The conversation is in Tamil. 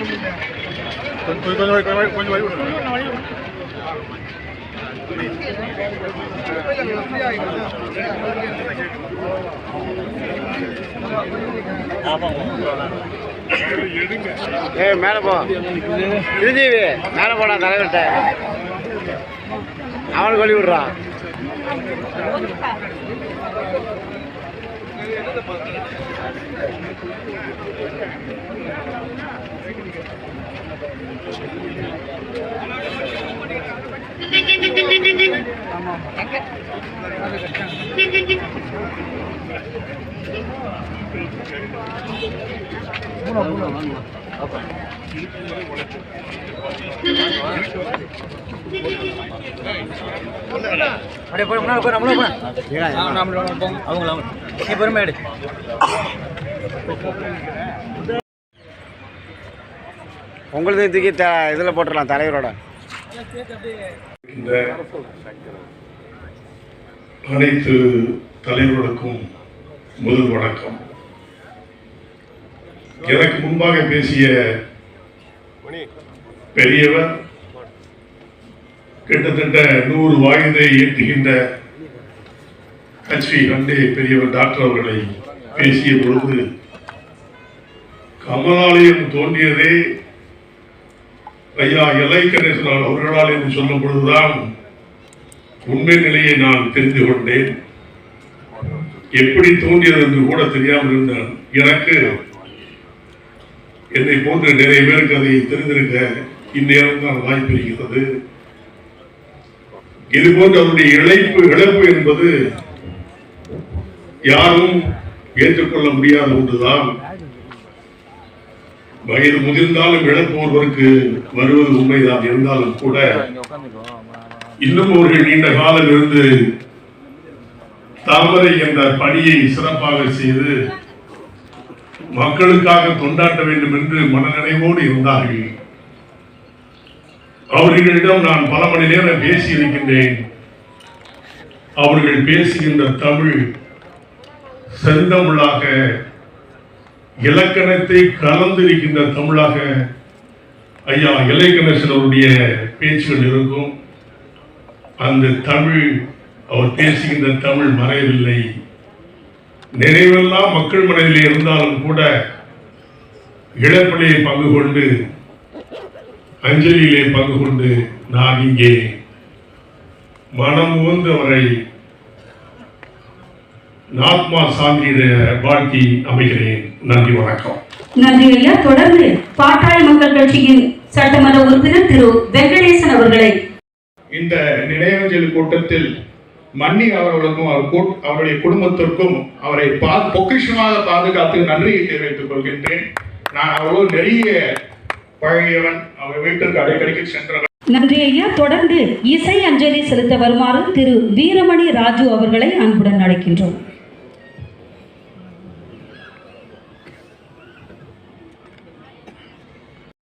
கொஞ்சம் கொஞ்சம் வழி- கொஞ்சம் கொஞ்சம் வழி விடுங்க. மேலே போ திருஜீவி மேலே போடா தலைவர்கிட்ட அவனுக்கு வழி விடுறான் அப்படியே போய் முன்னாடி போய் நம்மளும் போய் அவங்களும் நீ பொறுமை எடு உங்களது தூக்கி த இதில் போட்டுடலாம் தலைவரோட. இந்த அனைத்து தலைவர்களுக்கும் முதல் வணக்கம். எனக்கு முன்பாக பேசிய பெரியவர் கிட்டத்தட்ட நூறு வாயுதை ஏற்றுகின்ற கட்சி கண்டே பெரியவர் டாக்டர் அவர்களை பேசிய பொழுது கமலாலயம் தோன்றியதே ஐயா எல்லை கணேசனால் அவர்களால் என்று சொல்லும் பொழுதுதான் உண்மை நிலையை நான் தெரிந்து கொண்டேன். எப்படி தோன்றியது என்று கூட தெரியாமல் இருந்தான். எனக்கு என்னை போன்ற நிறைய பேருக்கு அதை தெரிந்திருக்க இந்நேரம் தான் வாய்ப்பு இருக்கிறது. இது போன்ற அவருடைய இழைப்பு இழப்பு என்பது யாரும் ஏற்றுக்கொள்ள முடியாத ஒன்றுதான். வயது முதிர்ந்தாலும் இழப்பு ஒருவருக்கு வருவது உண்மைதான். இருந்தாலும் கூட இன்னும் அவர்கள் நீண்ட காலம் இருந்து தாமரை என்ற பணியை சிறப்பாக செய்து மக்களுக்காக தொண்டாட்ட வேண்டும் என்று மனநினைவோடு இருந்தார்கள். அவர்களிடம் நான் பல மணி நேரம் பேசி இருக்கின்றேன். அவர்கள் பேசுகின்ற தமிழ் செந்தமிழாக இலக்கணத்தை கலந்திருக்கின்ற தமிழாக ஐயா இலை கணேசன் அவருடைய பேச்சுகள் இருக்கும். அந்த தமிழ் அவர் பேசுகின்ற தமிழ் மறையவில்லை. நினைவெல்லாம் மக்கள் மனதிலே இருந்தாலும் கூட இழப்பிலே பங்கு கொண்டு அஞ்சலியிலே பங்கு கொண்டு நான் இங்கே மனம் உந்து அவரை நாத்மா சாந்தியிட வாழ்த்தி அமைகிறேன். நன்றி வணக்கம். நன்றி ஐயா. தொடர்ந்து பாட்டாளி மக்கள் கட்சியின் சட்டமன்ற உறுப்பினர் திரு வெங்கடேசன் அவர்களை. இந்த நினைவஞ்சலி கூட்டத்தில் மன்னி அவர்களுக்கும் அவர் அவருடைய குடும்பத்திற்கும் அவரை பா பொக்கிஷமாக பாதுகாத்து நன்றியை தெரிவித்துக் கொள்கின்றேன். நான் அவரோடு நெருங்கிய பழகியவன். அவர் வீட்டிற்கு அடிக்கடிக்கு சென்றவன் நன்றி ஐயா. தொடர்ந்து இசை அஞ்சலி செலுத்த வருமாறு திரு வீரமணி ராஜு அவர்களை அன்புடன் அழைக்கின்றோம்.